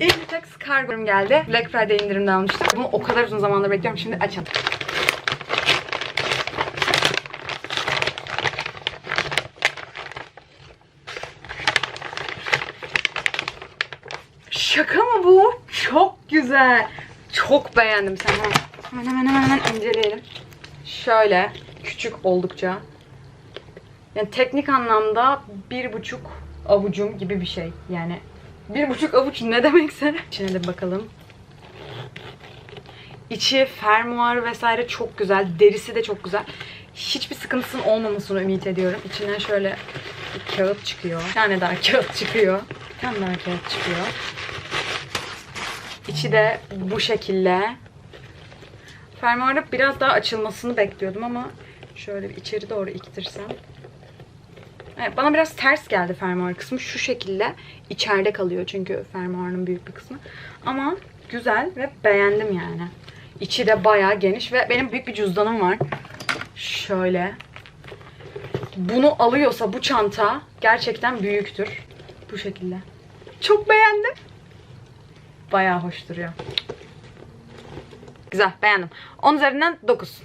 Inditex kargom geldi. Black Friday indirimde almıştım. Bunu o kadar uzun zamandır bekliyorum. Şimdi açalım. Şaka mı bu? Çok güzel. Çok beğendim. Sen hemen hemen hemen, hemen inceleyelim. Şöyle küçük oldukça. Yani teknik anlamda bir buçuk avucum gibi bir şey. Yani bir buçuk avuç ne demekse. İçine de bakalım. İçi fermuar vesaire çok güzel. Derisi de çok güzel. Hiçbir sıkıntısının olmamasını ümit ediyorum. İçinden şöyle bir kağıt çıkıyor. Bir tane daha kağıt çıkıyor. Bir tane daha kağıt çıkıyor. İçi de bu şekilde. Fermuarda biraz daha açılmasını bekliyordum ama şöyle bir içeri doğru iktirsem. Evet, bana biraz ters geldi fermuar kısmı. Şu şekilde içeride kalıyor çünkü fermuarın büyük bir kısmı. Ama güzel ve beğendim yani. İçi de bayağı geniş ve benim büyük bir cüzdanım var. Şöyle. Bunu alıyorsa bu çanta gerçekten büyüktür. Bu şekilde. Çok beğendim. Bayağı hoş duruyor. Güzel, beğendim. 10 üzerinden 9.